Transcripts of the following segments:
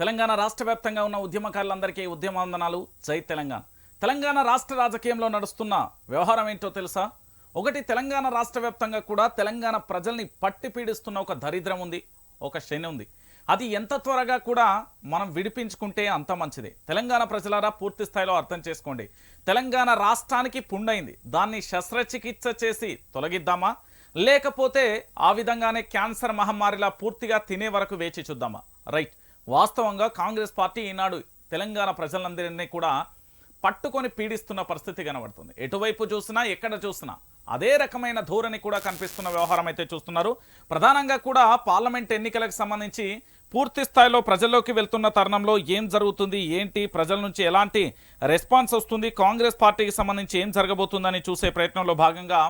తెలంగాణ రాష్ట్ర వ్యాప్తంగా ఉన్న ఉద్యమకారులందరికీ ఉద్యమాందనాలు జై తెలంగాణ. తెలంగాణ రాష్ట్ర రాజకీయంలో నడుస్తున్న వ్యవహారం ఏంటో తెలుసా? ఒకటి తెలంగాణ రాష్ట్ర వ్యాప్తంగా కూడా తెలంగాణ ప్రజల్ని పట్టి పీడిస్తున్న ఒక దరిద్రం ఉంది ఒక శని ఉంది. అది ఎంత త్వరగా కూడా మనం విడిపించుకుంటే అంత మంచిది. తెలంగాణ ప్రజలారా పూర్తి స్థాయిలో అర్థం చేసుకోండి. తెలంగాణ రాష్ట్రానికి పుండైంది. దాన్ని శస్త్రచికిత్స చేసి తొలగిద్దామా? లేకపోతే ఆ విధంగానే క్యాన్సర్ మహమ్మారిలా పూర్తిగా తినే వరకు వేచి చూద్దామా? రైట్. వాస్తవంగా కాంగ్రెస్ పార్టీ ఈనాడు తెలంగాణ ప్రజలందరినీ కూడా పట్టుకొని పీడిస్తున్న పరిస్థితి కనబడుతుంది. ఎటువైపు చూసినా ఎక్కడ చూసినా అదే రకమైన ధోరణి కూడా కనిపిస్తున్న వ్యవహారం అయితే చూస్తున్నారు. ప్రధానంగా కూడా పార్లమెంట్ ఎన్నికలకు సంబంధించి పూర్తి స్థాయిలో ప్రజల్లోకి వెళ్తున్న తరుణంలో ఏం జరుగుతుంది ఏంటి ప్రజల నుంచి ఎలాంటి రెస్పాన్స్ వస్తుంది కాంగ్రెస్ పార్టీకి సంబంధించి ఏం జరగబోతుందని చూసే ప్రయత్నంలో భాగంగా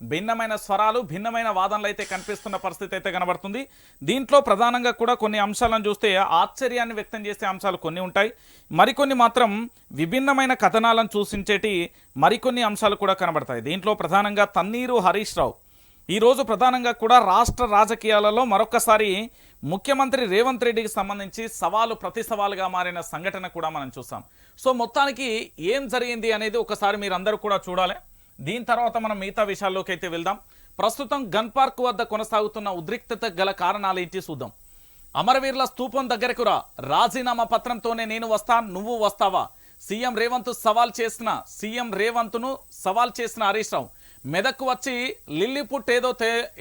భిన్నమైన స్వరాలు భిన్నమైన వాదనలు అయితే కనిపిస్తున్న పరిస్థితి అయితే కనబడుతుంది. దీంట్లో ప్రధానంగా కూడా కొన్ని అంశాలను చూస్తే ఆశ్చర్యాన్ని వ్యక్తం చేసే అంశాలు కొన్ని ఉంటాయి. మరికొన్ని మాత్రం విభిన్నమైన కథనాలను సూచించేటి మరికొన్ని అంశాలు కూడా కనబడతాయి. దీంట్లో ప్రధానంగా తన్నీరు హరీష్ రావు. ఈరోజు ప్రధానంగా కూడా రాష్ట్ర రాజకీయాలలో మరొకసారి ముఖ్యమంత్రి రేవంత్ రెడ్డికి సంబంధించి సవాలు ప్రతి సవాలుగా మారిన సంఘటన కూడా మనం చూసాం. సో మొత్తానికి ఏం జరిగింది అనేది ఒకసారి మీరందరూ కూడా చూడాలి. దీని తర్వాత మనం మిగతా విషయాల్లోకి అయితే వెళ్దాం. ప్రస్తుతం గన్ పార్క్ వద్ద కొనసాగుతున్న ఉద్రిక్తత గల కారణాలు ఏంటి చూద్దాం. అమరవీరుల స్తూపం దగ్గరకు రా. రాజీనామా పత్రంతోనే నేను వస్తా నువ్వు వస్తావా? సీఎం రేవంత్ సవాల్ చేసిన సీఎం రేవంత్ను సవాల్ చేసిన హరీష్ రావు మెదక్కు వచ్చి లిల్లీపుట్ ఏదో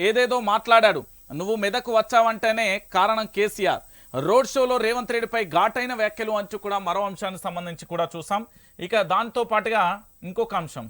ఏదేదో మాట్లాడాడు. నువ్వు మెదక్కు వచ్చావంటేనే కారణం కేసీఆర్. రోడ్ షోలో రేవంత్ రెడ్డిపై ఘాటైన వ్యాఖ్యలు అంచు కూడా మరో అంశానికి సంబంధించి కూడా చూసాం. ఇక దాంతో పాటుగా ఇంకొక అంశం.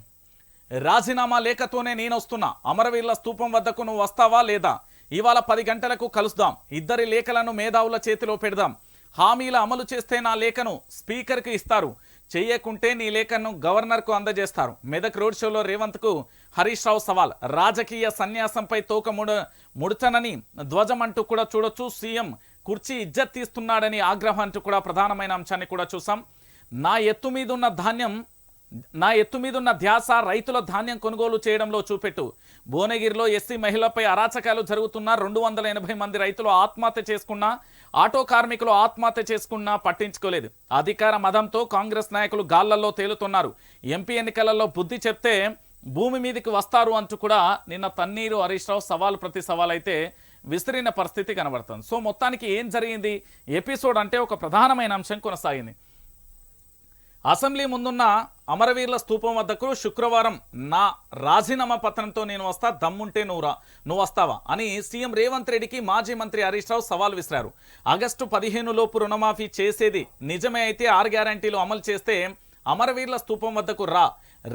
రాజీనామా లేఖతోనే నేను వస్తున్నా అమరవీరుల స్తూపం వద్దకు నువ్వు వస్తావా లేదా? ఇవాళ పది గంటలకు కలుద్దాం ఇద్దరి లేఖలను మేధావుల చేతిలో పెడదాం. హామీల అమలు చేస్తే నా లేఖను స్పీకర్కి ఇస్తారు. చేయకుంటే నీ లేఖను గవర్నర్కు అందజేస్తారు. మెదక్ రోడ్ షోలో రేవంత్కు హరీష్ రావు సవాల్. రాజకీయ సన్యాసంపై తోక ముడ ముడచనని ధ్వజం అంటూ కూడా చూడొచ్చు. సీఎం కుర్చీ ఇజ్జత్ తీస్తున్నాడని ఆగ్రహం అంటూ కూడా ప్రధానమైన అంశాన్ని కూడా చూసాం. నా ఎత్తు మీద ఉన్న ధాన్యం నా ఎత్తు మీద ఉన్న ధ్యాస రైతుల ధాన్యం కొనుగోలు చేయడంలో చూపెట్టు. భువనగిరిలో ఎస్సీ మహిళపై అరాచకాలు జరుగుతున్న రెండు వందల ఎనభై మంది రైతులు ఆత్మహత్య చేసుకున్నా ఆటో కార్మికులు ఆత్మహత్య చేసుకున్నా పట్టించుకోలేదు. అధికార మదంతో కాంగ్రెస్ నాయకులు గాళ్ళలో తేలుతున్నారు. ఎంపీ ఎన్నికలలో బుద్ధి చెప్తే భూమి మీదకి వస్తారు అంటూ కూడా నిన్న తన్నీరు హరీష్ రావు సవాల్ ప్రతి సవాల్ అయితే విసిరిన పరిస్థితి కనబడుతుంది. సో మొత్తానికి ఏం జరిగింది? ఎపిసోడ్ అంటే ఒక ప్రధానమైన అంశం కొనసాగింది. అసెంబ్లీ ముందున్న అమరవీరుల స్థూపం వద్దకు శుక్రవారం నా రాజీనామా పత్రంతో నేను వస్తా దమ్ముంటే నువ్వు రా నువ్వు వస్తావా అని సీఎం రేవంత్ రెడ్డికి మాజీ మంత్రి హరీష్ రావు సవాల్ విసిరారు. ఆగస్టు పదిహేను లోపు రుణమాఫీ చేసేది నిజమే అయితే ఆరు గ్యారంటీలు అమలు చేస్తే అమరవీరుల స్థూపం వద్దకు రా.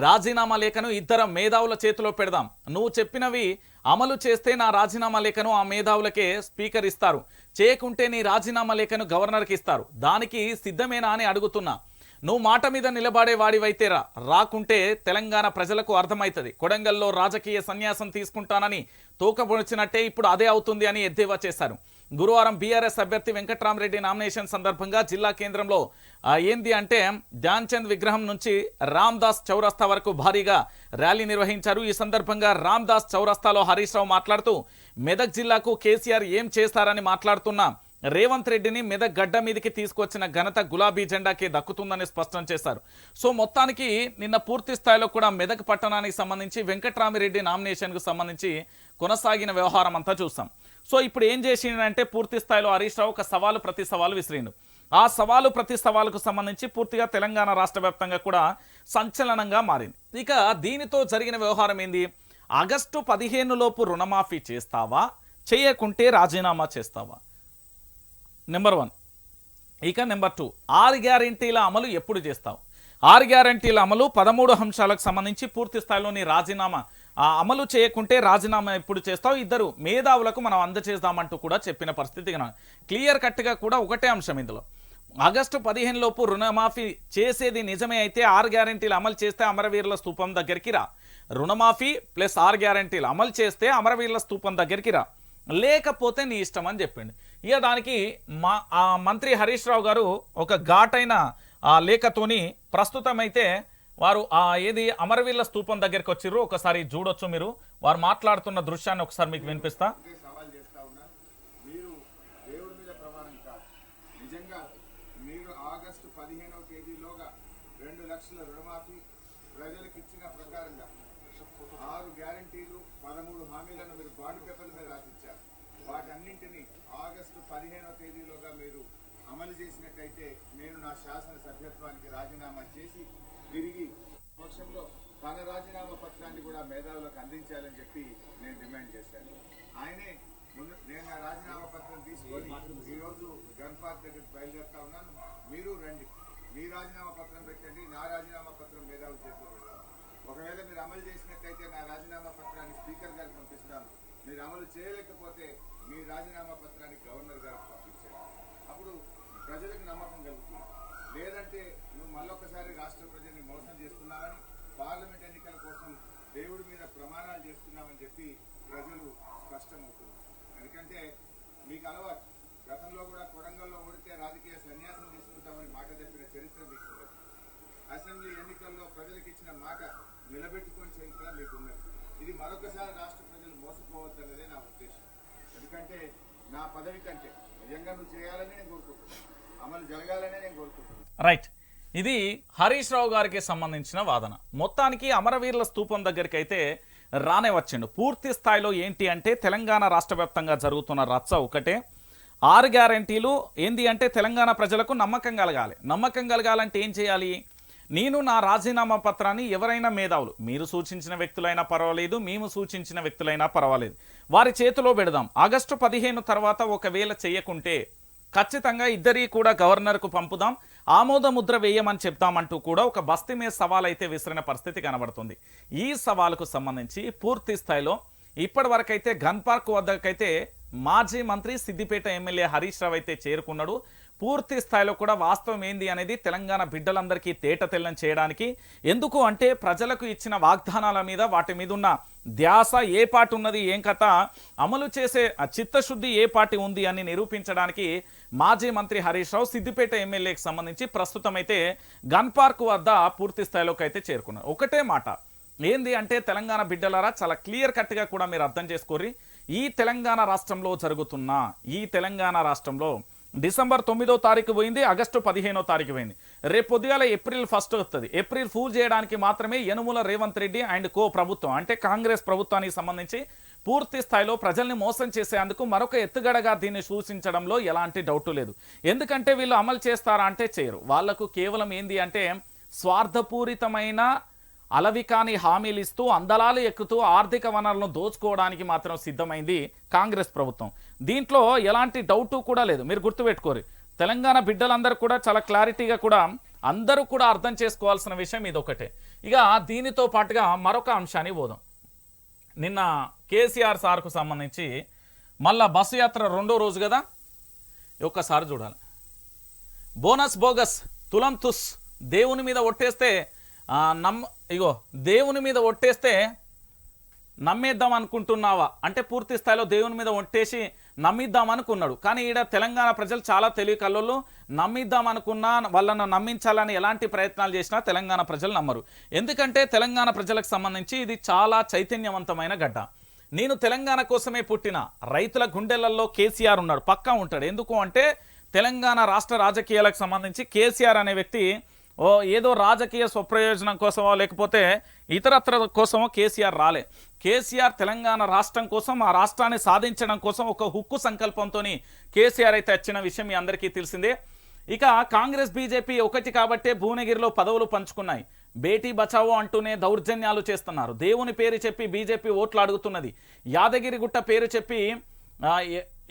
రాజీనామా లేఖను ఇద్దరు మేధావుల చేతిలో పెడదాం. నువ్వు చెప్పినవి అమలు చేస్తే నా రాజీనామా లేఖను ఆ మేధావులకే స్పీకర్ ఇస్తారు. చేయకుంటే నీ రాజీనామా లేఖను గవర్నర్కి ఇస్తారు. దానికి సిద్ధమేనా అని అడుగుతున్నా. నువ్వు మాట మీద నిలబడే వాడివైతే రా రాకుంటే తెలంగాణ ప్రజలకు అర్థమవుతుంది కొడంగల్లో రాజకీయ సన్యాసం తీసుకుంటానని తోకబొడిచినట్టే ఇప్పుడు అదే అవుతుంది అని ఎద్దేవా చేశారు. గురువారం బీఆర్ఎస్ అభ్యర్థి వెంకట్రామరెడ్డి నామినేషన్ సందర్భంగా జిల్లా కేంద్రంలో ఏంది అంటే ధ్యాన్ చంద్ విగ్రహం నుంచి రామ్ దాస్ చౌరస్తా వరకు భారీగా ర్యాలీ నిర్వహించారు. ఈ సందర్భంగా రామ్ దాస్ చౌరస్తాలో హరీష్ రావు మాట్లాడుతూ మెదక్ జిల్లాకు కేసీఆర్ ఏం చేస్తారని మాట్లాడుతున్నా. రేవంత్ రెడ్డిని మెదక్ గడ్డ మీదకి తీసుకొచ్చిన ఘనత గులాబీ జెండాకి దక్కుతుందని స్పష్టం చేశారు. సో మొత్తానికి నిన్న పూర్తి స్థాయిలో కూడా మెదక్ పట్టణానికి సంబంధించి వెంకట్రామిరెడ్డి నామినేషన్కు సంబంధించి కొనసాగిన వ్యవహారం అంతా చూసాం. సో ఇప్పుడు ఏం చేసిండంటే పూర్తి స్థాయిలో హరీష్ రావు ఒక సవాలు ప్రతి సవాలు విసిరిండు. ఆ సవాలు ప్రతి సవాలుకు సంబంధించి పూర్తిగా తెలంగాణ రాష్ట్ర వ్యాప్తంగా కూడా సంచలనంగా మారింది. ఇక దీనితో జరిగిన వ్యవహారం ఏంది? ఆగస్టు పదిహేను లోపు రుణమాఫీ చేస్తావా? చేయకుంటే రాజీనామా చేస్తావా? నెంబర్ వన్ ఇక నెంబర్ టూ ఆరు గ్యారంటీల అమలు ఎప్పుడు చేస్తావు? ఆరు గ్యారంటీల అమలు పదమూడు అంశాలకు సంబంధించి పూర్తి స్థాయిలోని రాజీనామా ఆ అమలు చేయకుంటే రాజీనామా ఎప్పుడు చేస్తావు? ఇద్దరు మేధావులకు మనం అందజేద్దామంటూ కూడా చెప్పిన పరిస్థితి క్లియర్ కట్గా కూడా ఒకటే అంశం ఇందులో. ఆగస్టు పదిహేను లోపు రుణమాఫీ చేసేది నిజమే అయితే ఆరు గ్యారంటీలు అమలు చేస్తే అమరవీరుల స్తూపం దగ్గరికి రా. రుణమాఫీ ప్లస్ ఆరు గ్యారంటీలు అమలు చేస్తే అమరవీరుల స్తూపం దగ్గరికి రా. లేకపోతే నీ ఇష్టం అని చెప్పిండు. ఇక దానికి మా ఆ మంత్రి హరీష్ రావు గారు ఒక ఘాటైన ఆ లేఖతోని ప్రస్తుతం అయితే వారు ఆ ఏది అమరవీరుల స్తూపం దగ్గరికి వచ్చిర్రు. ఒకసారి చూడొచ్చు మీరు. వారు మాట్లాడుతున్న దృశ్యాన్ని ఒకసారి మీకు వినిపిస్తా సవాల్ చేస్తా ఉన్నా మీరు దేవుడి మీద ప్రమాణం కాదు నిజంగా మీరు ఆగస్టు పదిహేనవ తేదీలోగా రెండు లక్షల రుణమాఫీ ప్రజలకు ఇచ్చిన ప్రకారంగా ఆరు గ్యారంటీలు పదమూడు హామీలను మీరు బాండ్ పేపర్ల మీద రాసిచ్చారు వాటన్నింటినీ ఆగస్టు పదిహేనవ తేదీలోగా మీరు అమలు చేసినట్టయితే శాసన సభ్యత్వానికి రాజీనామా చేసి తిరిగి పక్షంలో తన రాజీనామా పత్రాన్ని కూడా మేధావులకు అందించాలని చెప్పి నేను డిమాండ్ చేశాను ఆయనే ముందు నేను నా రాజీనామా పత్రం తీసుకొని ఈరోజు గన్ పార్క్ దగ్గరికి బయలుదేరుతా ఉన్నాను మీరు రండి మీ రాజీనామా పత్రం పెట్టండి నా రాజీనామా పత్రం మేధావుల చేతిలో పెడతాను ఒకవేళ మీరు అమలు చేసినట్టయితే నా రాజీనామా పత్రాన్ని స్పీకర్ గారికి పంపిస్తాను మీరు అమలు చేయలేకపోతే మీ రాజీనామా పత్రాన్ని గవర్నర్ గారికి పంపించండి అప్పుడు ప్రజలకు నమ్మకం కలుగుతుంది లేదంటే నువ్వు మళ్ళొకసారి రాష్ట్ర ప్రజల్ని మోసం చేస్తున్నావని పార్లమెంట్ ఎన్నికల కోసం దేవుడి మీద ప్రమాణాలు చేస్తున్నామని చెప్పి ప్రజలు స్పష్టమవుతున్నారు ఎందుకంటే మీకు అలవాటు గతంలో కూడా కొడంగల్లో ఓడితే రాజకీయ సన్యాసం తీసుకుంటామని మాట చెప్పిన చరిత్ర మీకు అసెంబ్లీ ఎన్నికల్లో ప్రజలకు ఇచ్చిన మాట నిలబెట్టుకుని చరిత్ర మీకు ఇది మరొకసారి రాష్ట్ర ప్రజలు మోసపోవద్దన్నదే నా ఉద్దేశం. ఎందుకంటే నా పదవి కంటే నిజంగా నువ్వు చేయాలని నేను కోరుకుంటున్నాను. అమలు జరగాలనే నేను కోరుకుంటున్నాను. రైట్. ఇది హరీష్ రావు గారికి సంబంధించిన వాదన. మొత్తానికి అమరవీరుల స్తూపం దగ్గరికి అయితే రానే వచ్చిండు. పూర్తి స్థాయిలో ఏంటి అంటే తెలంగాణ రాష్ట్ర వ్యాప్తంగా జరుగుతున్న రచ్చ ఒకటే. ఆరు గ్యారంటీలు ఏంది అంటే తెలంగాణ ప్రజలకు నమ్మకం కలగాలి. నమ్మకం కలగాలంటే ఏం చేయాలి? నేను నా రాజీనామా పత్రాన్ని ఎవరైనా మేధావులు మీరు సూచించిన వ్యక్తులైనా పర్వాలేదు మేము సూచించిన వ్యక్తులైనా పర్వాలేదు వారి చేతిలో పెడదాం. ఆగస్టు పదిహేను తర్వాత ఒకవేళ చేయకుంటే ఖచ్చితంగా ఇద్దరి కూడా గవర్నర్కు పంపుదాం. ఆమోద ముద్ర వేయమని చెప్తామంటూ కూడా ఒక బస్తీ మీద సవాల్ అయితే విసిరిన పరిస్థితి కనబడుతుంది. ఈ సవాలుకు సంబంధించి పూర్తి స్థాయిలో ఇప్పటి వరకైతే గన్ పార్క్ వద్దకైతే మాజీ మంత్రి సిద్దిపేట ఎమ్మెల్యే హరీష్ రావు అయితే చేరుకున్నాడు. పూర్తి స్థాయిలో కూడా వాస్తవం ఏంది అనేది తెలంగాణ బిడ్డలందరికీ తేట తెల్లం చేయడానికి. ఎందుకు అంటే ప్రజలకు ఇచ్చిన వాగ్దానాల మీద వాటి మీద ఉన్న ధ్యాస ఏ పార్టీ ఉన్నది ఏం కథ అమలు చేసే చిత్తశుద్ధి ఏ పార్టీ ఉంది అని నిరూపించడానికి మాజీ మంత్రి హరీష్ రావు సిద్దిపేట ఎమ్మెల్యేకి సంబంధించి ప్రస్తుతం అయితే గన్ పార్క్ వద్ద పూర్తి స్థాయిలోకి అయితే చేరుకున్నారు. ఒకటే మాట ఏంది అంటే తెలంగాణ బిడ్డలారా చాలా క్లియర్ కట్గా కూడా మీరు అర్థం చేసుకోర్రి. ఈ తెలంగాణ రాష్ట్రంలో జరుగుతున్న ఈ తెలంగాణ రాష్ట్రంలో డిసెంబర్ తొమ్మిదో తారీఖు పోయింది ఆగస్టు పదిహేనో తారీఖు పోయింది. రేపు పొద్దుగాల ఏప్రిల్ ఫస్ట్ వస్తుంది ఏప్రిల్ ఫూల్ చేయడానికి మాత్రమే యనుమూల రేవంత్ రెడ్డి అండ్ కో ప్రభుత్వం అంటే కాంగ్రెస్ ప్రభుత్వానికి సంబంధించి పూర్తి స్థాయిలో ప్రజల్ని మోసం చేసేందుకు మరొక ఎత్తుగడగా దీన్ని సూచించడంలో ఎలాంటి డౌట్ లేదు. ఎందుకంటే వీళ్ళు అమలు చేస్తారా అంటే చేయరు. వాళ్ళకు కేవలం ఏంది అంటే స్వార్థపూరితమైన అలవికాని హామీలు ఇస్తూ అందలాలు ఎక్కుతూ ఆర్థిక వనరులను దోచుకోవడానికి మాత్రం సిద్ధమైంది కాంగ్రెస్ ప్రభుత్వం. దీంట్లో ఎలాంటి డౌటు కూడా లేదు. మీరు గుర్తుపెట్టుకోరు. తెలంగాణ బిడ్డలందరూ కూడా చాలా క్లారిటీగా కూడా అందరూ కూడా అర్థం చేసుకోవాల్సిన విషయం ఇది ఇక దీనితో పాటుగా మరొక అంశాన్ని పోదాం నిన్న కేసీఆర్ సార్కు సంబంధించి మళ్ళా బస్సు యాత్ర రెండో రోజు కదా? ఒక్కసారి చూడాలి. బోనస్ బోగస్ తులం తుస్ దేవుని మీద ఒట్టేస్తే నమ్ ఇగో దేవుని మీద ఒట్టేస్తే నమ్మేద్దాం అనుకుంటున్నావా? అంటే పూర్తి స్థాయిలో దేవుని మీద ఒట్టేసి నమ్మిద్దాం అనుకున్నాడు. కానీ ఈడ తెలంగాణ ప్రజలు చాలా తెలివి కళ్ళు నమ్మిద్దాం అనుకున్నా వాళ్ళను నమ్మించాలని ఎలాంటి ప్రయత్నాలు చేసినా తెలంగాణ ప్రజలు నమ్మరు. ఎందుకంటే తెలంగాణ ప్రజలకు సంబంధించి ఇది చాలా చైతన్యవంతమైన గడ్డ. నేను తెలంగాణ కోసమే పుట్టిన రైతుల గుండెలలో కేసీఆర్ ఉన్నాడు పక్కా ఉంటాడు. ఎందుకు అంటే తెలంగాణ రాష్ట్ర రాజకీయాలకు సంబంధించి కేసీఆర్ అనే వ్యక్తి ఓ ఏదో రాజకీయ స్వప్రయోజనం కోసమో లేకపోతే ఇతరత్ర కోసమో కేసీఆర్ రాలే. కేసీఆర్ తెలంగాణ రాష్ట్రం కోసం ఆ రాష్ట్రాన్ని సాధించడం కోసం ఒక హుక్కు సంకల్పంతో కేసీఆర్ అయితే వచ్చిన విషయం మీ అందరికీ తెలిసిందే. ఇక కాంగ్రెస్ బీజేపీ ఒకటి కాబట్టే భువనగిరిలో పదవులు పంచుకున్నాయి. బేటీ బచావో అంటూనే దౌర్జన్యాలు చేస్తున్నారు. దేవుని పేరు చెప్పి బీజేపీ ఓట్లు అడుగుతున్నది. యాదగిరి గుట్ట పేరు చెప్పి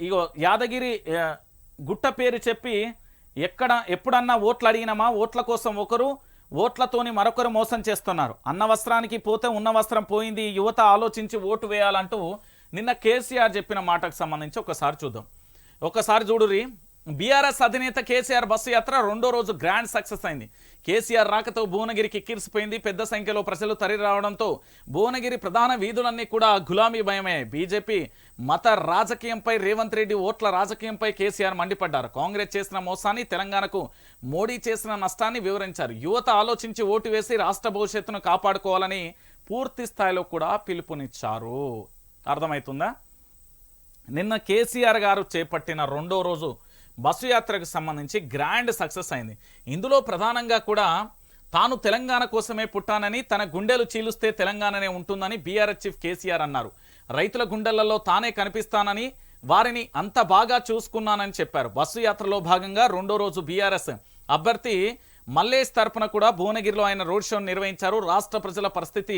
ఇగో యాదగిరి గుట్ట పేరు చెప్పి ఎక్కడ ఎప్పుడన్నా ఓట్లు అడిగినామా ఓట్ల కోసం ఒకరు ఓట్లతోని మరొకరు మోసం చేస్తున్నారు. అన్న వస్త్రానికి పోతే ఉన్న వస్త్రం పోయింది యువత ఆలోచించి ఓటు వేయాలంటూ నిన్న కేసీఆర్ చెప్పిన మాటకు సంబంధించి ఒకసారి చూద్దాం. ఒకసారి చూడురి బీఆర్ఎస్ అధినేత కేసీఆర్ బస్సు యాత్ర రెండో రోజు గ్రాండ్ సక్సెస్ అయింది. కేసీఆర్ రాకతో భువనగిరికి ఎక్కిరిసిపోయింది పెద్ద సంఖ్యలో ప్రజలు తరలి రావడంతో భువనగిరి ప్రధాన వీధులన్నీ కూడా గులామీ భయమే. బీజేపీ మత రాజకీయంపై రేవంత్ రెడ్డి ఓట్ల రాజకీయంపై కేసీఆర్ మండిపడ్డారు. కాంగ్రెస్ చేసిన మోసాన్ని తెలంగాణకు మోడీ చేసిన నష్టాన్ని వివరించారు. యువత ఆలోచించి ఓటు వేసి రాష్ట్ర భవిష్యత్తును కాపాడుకోవాలని పూర్తి స్థాయిలో కూడా పిలుపునిచ్చారు. అర్థమవుతుందా నిన్న కేసీఆర్ గారు చేపట్టిన రెండో రోజు బస్సు యాత్రకు సంబంధించి గ్రాండ్ సక్సెస్ అయింది. ఇందులో ప్రధానంగా కూడా తాను తెలంగాణ కోసమే పుట్టానని తన గుండెలు చీలుస్తే తెలంగాణనే ఉంటుందని బీఆర్ఎస్ చీఫ్ కేసీఆర్ అన్నారు. రైతుల గుండెలలో తానే కనిపిస్తానని వారిని అంత బాగా చూసుకున్నానని చెప్పారు. బస్సు యాత్రలో భాగంగా రెండో రోజు బీఆర్ఎస్ అభ్యర్థి మల్లేష్ తరపున కూడా భువనగిరిలో ఆయన రోడ్ షో నిర్వహించారు. రాష్ట్ర ప్రజల పరిస్థితి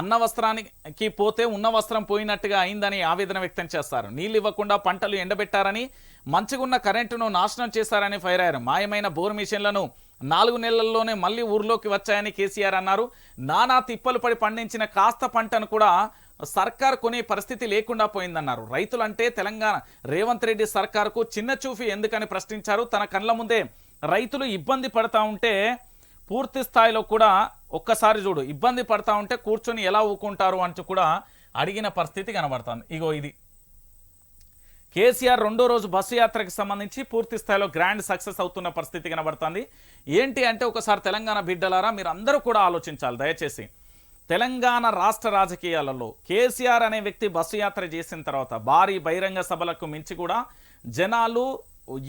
అన్న వస్త్రానికి పోతే ఉన్న వస్త్రం పోయినట్టుగా అయిందని ఆవేదన వ్యక్తం చేస్తారు. నీళ్ళు ఇవ్వకుండా పంటలు ఎండబెట్టారని మంచిగున్న కరెంటును నాశనం చేశారని ఫైర్ అయ్యారు. మాయమైన బోర్ మిషన్లను నాలుగు నెలల్లోనే మళ్ళీ ఊర్లోకి వచ్చాయని కేసీఆర్ అన్నారు. నానా తిప్పలు పడి పండించిన కాస్త పంటను కూడా సర్కార్ కొనే పరిస్థితి లేకుండా పోయిందన్నారు. రైతులంటే తెలంగాణ రేవంత్ రెడ్డి సర్కార్కు చిన్న చూఫీ ఎందుకని ప్రశ్నించారు. తన కళ్ళ ముందే రైతులు ఇబ్బంది పడతా ఉంటే పూర్తి స్థాయిలో కూడా ఒక్కసారి చూడు ఇబ్బంది పడతా ఉంటే కూర్చొని ఎలా ఊకుంటారు అంటూ కూడా అడిగిన పరిస్థితి కనబడుతుంది. ఇగో ఇది. కేసీఆర్ రెండో రోజు బస్సు యాత్రకు సంబంధించి పూర్తి స్థాయిలో గ్రాండ్ సక్సెస్ అవుతున్న పరిస్థితి కనబడుతుంది. ఏంటి అంటే ఒకసారి తెలంగాణ బిడ్డలారా మీరు అందరూ కూడా ఆలోచించాలి. దయచేసి తెలంగాణ రాష్ట్ర రాజకీయాలలో కేసీఆర్ అనే వ్యక్తి బస్సు యాత్ర చేసిన తర్వాత భారీ బహిరంగ సభలకు మించి కూడా జనాలు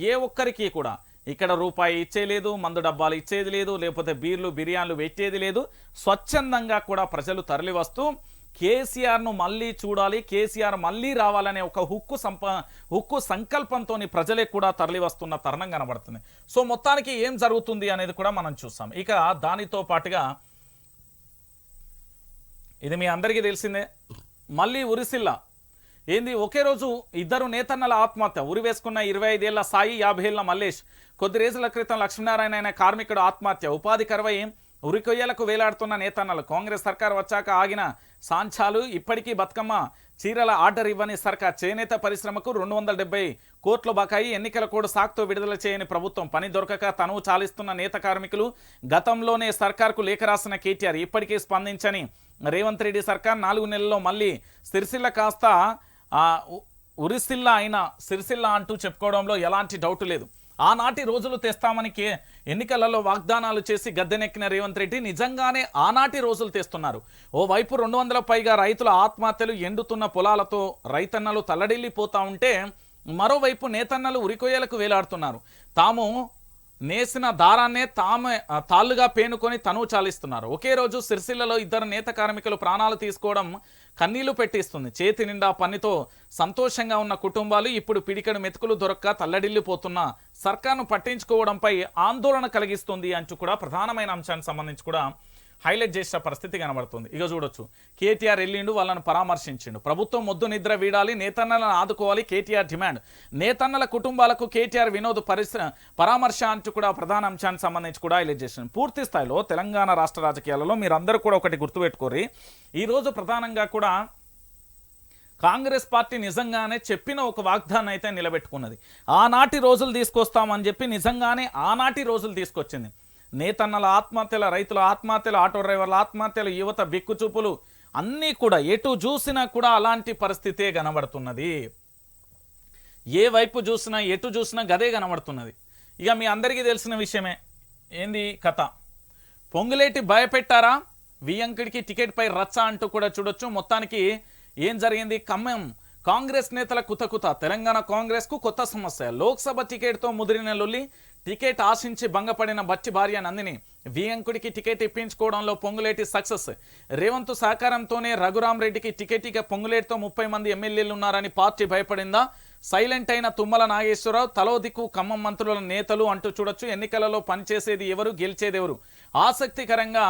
ఏ ఒక్కరికి కూడా ఇక్కడ రూపాయి ఇచ్చేలేదు మందు డబ్బాలు ఇచ్చేది లేదు లేకపోతే బీర్లు బిర్యానీలు పెట్టేది లేదు. స్వచ్ఛందంగా కూడా ప్రజలు తరలివస్తూ కేసీఆర్ను మళ్ళీ చూడాలి కేసీఆర్ మళ్ళీ రావాలనే ఒక హుక్కు సంప హుక్కు సంకల్పంతో ప్రజలే కూడా తరలివస్తున్న తరుణం కనబడుతుంది. సో మొత్తానికి ఏం జరుగుతుంది అనేది కూడా మనం చూస్తాం. ఇక దానితో పాటుగా ఇది మీ అందరికీ తెలిసిందే. మళ్ళీ ఉరిసిల్ల. ఏంది? ఒకే రోజు ఇద్దరు నేతన్నల ఆత్మహత్య. ఉరి వేసుకున్న ఇరవై ఐదేళ్ళ సాయి యాభై ఏళ్ళ మల్లేష్. కొద్ది రోజుల క్రితం లక్ష్మీనారాయణ అయిన కార్మికుడు ఆత్మహత్య. ఉపాధి కరువై ఉరికొయ్యలకు వేలాడుతున్న నేతన్నలు. కాంగ్రెస్ సర్కార్ వచ్చాక ఆగిన సాంఛాలు ఇప్పటికీ బతుకమ్మ చీరల ఆర్డర్ ఇవ్వని సర్కార్ చేనేత పరిశ్రమకు రెండు వందల డెబ్బై కోట్ల బకాయి ఎన్నికల కోడ్ సాక్తో విడుదల చేయని ప్రభుత్వం. పని దొరకక తనువు చాలిస్తున్న నేత కార్మికులు గతంలోనే సర్కార్కు లేఖ రాసిన కేటీఆర్ ఇప్పటికీ స్పందించని రేవంత్ రెడ్డి సర్కార్ నాలుగు నెలల్లో మళ్ళీ సిరిసిల్ల కాస్త ఉరిసిల్ల అయిన సిరిసిల్ల అంటూ చెప్పుకోవడంలో ఎలాంటి డౌట్ లేదు. ఆనాటి రోజులు తెస్తామని ఎన్నికలలో వాగ్దానాలు చేసి గద్దెనెక్కిన రేవంత్ రెడ్డి నిజంగానే ఆనాటి రోజులు తెస్తున్నారు. ఓవైపు రెండు వందల పైగా రైతుల ఆత్మహత్యలు ఎండుతున్న పొలాలతో రైతన్నలు తల్లడిల్లిపోతా ఉంటే మరోవైపు నేతన్నలు ఉరికొయ్యలకు వేలాడుతున్నారు. తాము నేసిన దారాన్నే తామే తాళ్ళుగా తాళ్ళుగా పేనుకొని తనువు చాలిస్తున్నారు. ఒకే రోజు సిరిసిల్లలో ఇద్దరు నేత కార్మికులు ప్రాణాలు తీసుకోవడం కన్నీళ్ళు పెట్టిస్తుంది. చేతి నిండా పనితో సంతోషంగా ఉన్న కుటుంబాలు ఇప్పుడు పిడికడు మెతుకులు దొరక్క తల్లడిల్లిపోతున్న సర్కార్ను పట్టించుకోవడంపై ఆందోళన కలిగిస్తుంది అంటూ కూడా ప్రధానమైన అంశానికి సంబంధించి కూడా హైలైట్ చేసిన పరిస్థితి కనబడుతుంది. ఇక చూడొచ్చు. కేటీఆర్ వెళ్ళిండు వాళ్ళని పరామర్శించిండు. ప్రభుత్వం మొద్దు నిద్ర వీడాలి నేతన్నలను ఆదుకోవాలి కేటీఆర్ డిమాండ్. నేతన్నల కుటుంబాలకు కేటీఆర్ వినోద్ పరిశ్ర పరామర్శ అంటూ కూడా ప్రధాన అంశానికి సంబంధించి కూడా హైలైట్ చేసింది పూర్తి స్థాయిలో తెలంగాణ రాష్ట్ర రాజకీయాలలో మీరందరూ కూడా ఒకటి గుర్తుపెట్టుకోరి ఈరోజు ప్రధానంగా కూడా కాంగ్రెస్ పార్టీ నిజంగానే చెప్పిన ఒక వాగ్దానం అయితే నిలబెట్టుకున్నది. ఆనాటి రోజులు తీసుకొస్తామని చెప్పి నిజంగానే ఆనాటి రోజులు తీసుకొచ్చింది. నేతన్నల ఆత్మహత్యల రైతుల ఆత్మహత్యలు ఆటో డ్రైవర్ల ఆత్మహత్యలు యువత బిక్కుచూపులు అన్నీ కూడా ఎటు చూసినా కూడా అలాంటి పరిస్థితే కనబడుతున్నది. ఏ వైపు చూసినా ఎటు చూసినా గదే కనబడుతున్నది. ఇక మీ అందరికీ తెలిసిన విషయమే. ఏంది కథ? పొంగులేటి భయపెట్టారా? వియంకుడికి టికెట్ పై రచ్చ అంటూ కూడా చూడొచ్చు. మొత్తానికి ఏం జరిగింది? ఖమ్మం కాంగ్రెస్ నేతల కుతకుత. తెలంగాణ కాంగ్రెస్కు కొత్త సమస్య. లోక్సభ టికెట్తో ముదిరిన లొల్లి టికెట్ ఆశించి భంగపడిన బచ్చి భార్య నందిని వియంకుడికి టికెట్ ఇప్పించుకోవడంలో పొంగులేటి సక్సెస్. రేవంత్ సహకారంతోనే రఘురాం రెడ్డికి టికెట్ ఇక పొంగులేటితో ముప్పై మంది ఎమ్మెల్యేలు ఉన్నారని పార్టీ భయపడిందా? సైలెంట్ అయిన తుమ్మల నాగేశ్వరరావు తలో దిక్కు ఖమ్మం మంత్రుల నేతలు అంటూ చూడొచ్చు ఎన్నికలలో పనిచేసేది ఎవరు గెలిచేది ఎవరు. ఆసక్తికరంగా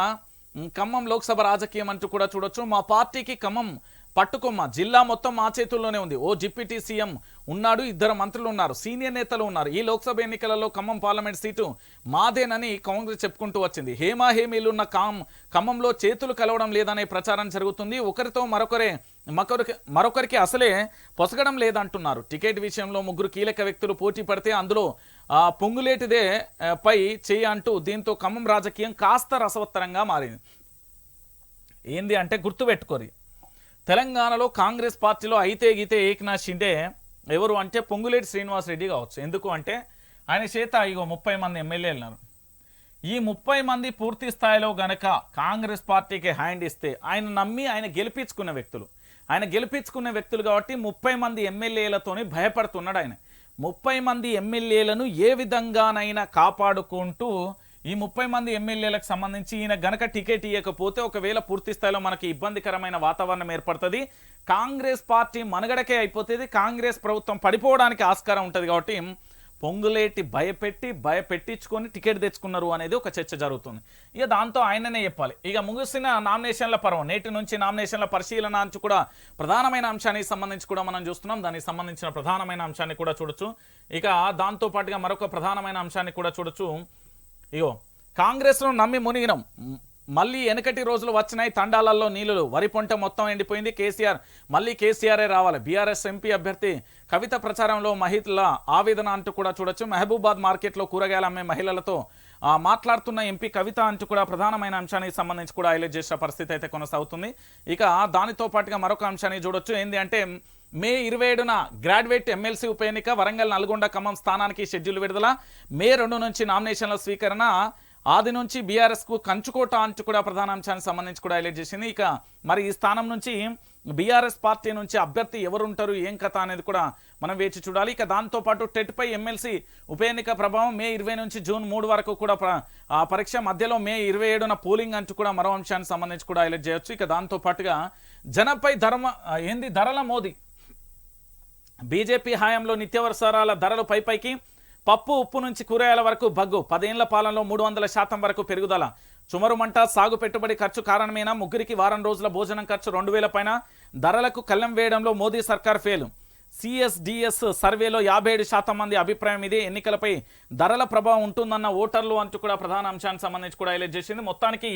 ఖమ్మం లోక్సభ రాజకీయం అంటూ కూడా చూడొచ్చు. మా పార్టీకి ఖమ్మం పట్టుకొమ్మ. జిల్లా మొత్తం మా చేతుల్లోనే ఉంది. ఓ డిప్యూటీ సీఎం ఉన్నాడు ఇద్దరు మంత్రులు ఉన్నారు సీనియర్ నేతలు ఉన్నారు. ఈ లోక్సభ ఎన్నికలలో ఖమ్మం పార్లమెంట్ సీటు మాదేనని కాంగ్రెస్ చెప్పుకుంటూ వచ్చింది. హేమా హేమీలున్న కామ్ ఖమ్మంలో చేతులు కలవడం లేదనే ప్రచారం జరుగుతుంది. ఒకరితో మరొకరే మరొకరికి మరొకరికి అసలే పొసగడం లేదంటున్నారు. టికెట్ విషయంలో ముగ్గురు కీలక వ్యక్తులు పోటీ పడితే అందులో పొంగులేటిదే పై చేయి అంటూ దీంతో ఖమ్మం రాజకీయం కాస్త రసవత్తరంగా మారింది. ఏంది అంటే గుర్తుపెట్టుకోరి. తెలంగాణలో కాంగ్రెస్ పార్టీలో అయితే గీతే ఏకనాథ్ షిండే ఎవరు అంటే పొంగులేటి శ్రీనివాస్ రెడ్డి కావచ్చు. ఎందుకు అంటే ఆయన చేత ఇగో ముప్పై మంది ఎమ్మెల్యేలు ఉన్నారు. ఈ ముప్పై మంది పూర్తి స్థాయిలో గనక కాంగ్రెస్ పార్టీకి హ్యాండ్ ఇస్తే ఆయన నమ్మి ఆయన గెలిపించుకున్న వ్యక్తులు. ఆయన గెలిపించుకున్న వ్యక్తులు కాబట్టి ముప్పై మంది ఎమ్మెల్యేలతోనే భయపడుతున్నాడు ఆయన. ముప్పై మంది ఎమ్మెల్యేలను ఏ విధంగానైనా కాపాడుకుంటూ ఈ ముప్పై మంది ఎమ్మెల్యేలకు సంబంధించి ఈయన గనక టికెట్ ఇవ్వకపోతే ఒకవేళ పూర్తి స్థాయిలో మనకి ఇబ్బందికరమైన వాతావరణం ఏర్పడుతుంది. కాంగ్రెస్ పార్టీ మనుగడకే అయిపోతుంది కాంగ్రెస్ ప్రభుత్వం పడిపోవడానికి ఆస్కారం ఉంటుంది కాబట్టి పొంగులేటి భయపెట్టి భయపెట్టించుకొని టికెట్ తెచ్చుకున్నారు అనేది ఒక చర్చ జరుగుతుంది. ఇక దాంతో ఆయననే చెప్పాలి. ఇక ముగిసిన నామినేషన్ల పర్వం నేటి నుంచి నామినేషన్ల పరిశీలన నుంచి కూడా ప్రధానమైన అంశానికి సంబంధించి కూడా మనం చూస్తున్నాం. దానికి సంబంధించిన ప్రధానమైన అంశాన్ని కూడా చూడొచ్చు. ఇక దాంతో పాటుగా మరొక ప్రధానమైన అంశాన్ని కూడా చూడొచ్చు. ఇగో కాంగ్రెస్ను నమ్మి మునిగినం. మళ్ళీ వెనకటి రోజులు వచ్చినాయి తండాలలో నీళ్ళు. వరి పంట మొత్తం ఎండిపోయింది కేసీఆర్. మళ్ళీ కేసీఆరే రావాలి. బీఆర్ఎస్ ఎంపీ అభ్యర్థి కవిత ప్రచారంలో మహిళల ఆవేదన అంటూ కూడా చూడొచ్చు. మహబూబాద్ మార్కెట్లో కూరగాయలు అమ్మే మహిళలతో మాట్లాడుతున్న ఎంపీ కవిత అంటూ కూడా ప్రధానమైన అంశానికి సంబంధించి కూడా హైలైట్ చేసిన పరిస్థితి అయితే కొనసాగుతుంది. ఇక దానితో పాటుగా మరొక అంశాన్ని చూడొచ్చు. ఏంటి అంటే మే ఇరవై ఏడున గ్రాడ్యుయేట్ ఎమ్మెల్సీ ఉప ఎన్నిక వరంగల్ నల్గొండ ఖమ్మం స్థానానికి షెడ్యూల్ విడుదల. మే రెండు నుంచి నామినేషన్ల స్వీకరణ. ఆది నుంచి బీఆర్ఎస్కు కంచుకోట అంటూ కూడా ప్రధాన అంశానికి సంబంధించి కూడా హైలైట్ చేసింది. ఇక మరి ఈ స్థానం నుంచి బీఆర్ఎస్ పార్టీ నుంచి అభ్యర్థి ఎవరుంటారు ఏం కథ అనేది కూడా మనం వేచి చూడాలి. ఇక దాంతో పాటు ఎమ్మెల్సీ ఉప ఎన్నిక ప్రభావం మే ఇరవై నుంచి జూన్ మూడు వరకు కూడా ఆ పరీక్ష మధ్యలో మే ఇరవై ఏడున పోలింగ్ అంటూ కూడా మరో అంశానికి సంబంధించి కూడా హైలైట్ చేయొచ్చు. ఇక దాంతో పాటుగా ధర్మ ఏంది? ధరల మోదీ. బీజేపీ హయాంలో నిత్యావసరాల ధరలు పైపైకి పప్పు ఉప్పు నుంచి కూరగాయల వరకు బగ్గు. పదేళ్ళ పాలనలో మూడు వందల శాతం వరకు పెరుగుదల. చుమరుమంట సాగు పెట్టుబడి ఖర్చు కారణమేనా? ముగ్గురికి వారం రోజుల భోజనం ఖర్చు రెండు వేల పైన. ధరలకు కళ్ళెం వేయడంలో మోదీ సర్కార్ ఫెయిల్. సిఎస్డిఎస్ సర్వేలో యాభై ఏడు శాతం మంది అభిప్రాయం ఇదే. ఎన్నికలపై ధరల ప్రభావం ఉంటుందన్న ఓటర్లు అంటూ కూడా ప్రధాన అంశానికి సంబంధించి కూడా హైలైట్ చేసింది. మొత్తానికి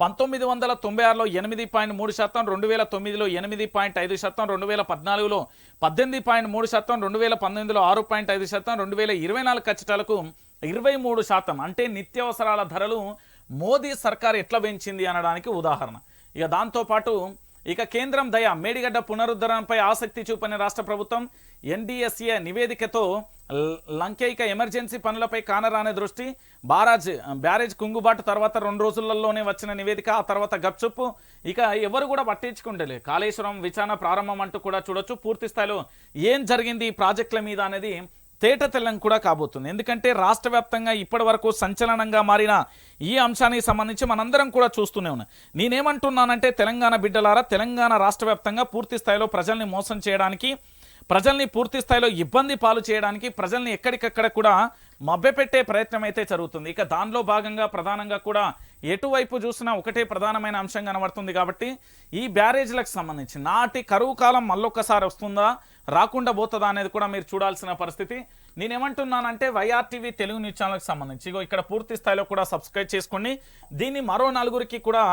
పంతొమ్మిది వందల తొంభై ఆరులో ఎనిమిది పాయింట్ మూడు శాతం రెండు వేల తొమ్మిదిలో ఎనిమిది పాయింట్ ఐదు శాతం రెండు వేల పద్నాలుగులో పద్దెనిమిది పాయింట్ మూడు శాతం రెండు వేల పంతొమ్మిదిలో ఆరు పాయింట్ ఐదు శాతం రెండు వేల ఇరవై నాలుగు ఖచ్చితాలకు ఇరవై మూడు శాతం. అంటే నిత్యావసరాల ధరలు మోదీ సర్కార్ ఎట్లా పెంచింది అనడానికి ఉదాహరణ. ఇక దాంతోపాటు ఇక కేంద్రం దయ మేడిగడ్డ పునరుద్ధరణపై ఆసక్తి చూపని రాష్ట్ర ప్రభుత్వం ఎన్డీఎస్ఏ నివేదికతో ల- లంకైక ఎమర్జెన్సీ పనులపై కానరానే దృష్టి బారాజ్ బ్యారేజ్ కుంగుబాటు తర్వాత రెండు రోజులలోనే వచ్చిన నివేదిక ఆ తర్వాత గప్చుప్పు. ఇక ఎవరు కూడా పట్టించుకుంటలే. కాళేశ్వరం విచారణ ప్రారంభం అంటూ కూడా చూడొచ్చు. పూర్తి స్థాయిలో ఏం జరిగింది ఈ ప్రాజెక్టుల మీద అనేది తేట తెల్లం కూడా కాబోతుంది. ఎందుకంటే రాష్ట్ర వ్యాప్తంగా ఇప్పటి వరకు సంచలనంగా మారిన ఈ అంశానికి సంబంధించి మనందరం కూడా చూస్తూనే ఉన్నాం. నేనేమంటున్నానంటే తెలంగాణ బిడ్డలారా తెలంగాణ రాష్ట్ర వ్యాప్తంగా పూర్తి స్థాయిలో ప్రజల్ని మోసం చేయడానికి ప్రజల్ని పూర్తి స్థాయిలో ఇబ్బంది పాలు చేయడానికి ప్రజల్ని ఎక్కడికక్కడ కూడా మభ్యపెట్టే ప్రయత్నం అయితే జరుగుతుంది. ఇక దానిలో భాగంగా ప్రధానంగా కూడా ఎటువైపు చూసినా ఒకటే ప్రధానమైన అంశం కనబడుతుంది కాబట్టి ఈ బ్యారేజ్లకు సంబంధించి. నాటి కరువు కాలం మళ్ళొక్కసారి వస్తుందా? రాకుండా పోతుందా అనేది కూడా మీరు చూడాల్సిన పరిస్థితి. నేనేమంటున్నానంటే వైఆర్టీవీ తెలుగు న్యూస్ ఛానల్కి సంబంధించి. ఇగో ఇక్కడ పూర్తి స్థాయిలో కూడా సబ్స్క్రైబ్ చేసుకోండి దీన్ని మరో నలుగురికి కూడా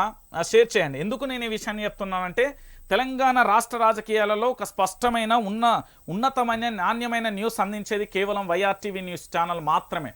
షేర్ చేయండి. ఎందుకు నేను ఈ విషయాన్ని చెప్తున్నానంటే తెలంగాణ రాష్ట్ర రాజకీయాలలో ఒక స్పష్టమైన ఉన్న ఉన్నతమైన నాణ్యమైన న్యూస్ అందించేది కేవలం వైఆర్టీవీ న్యూస్ ఛానల్ మాత్రమే.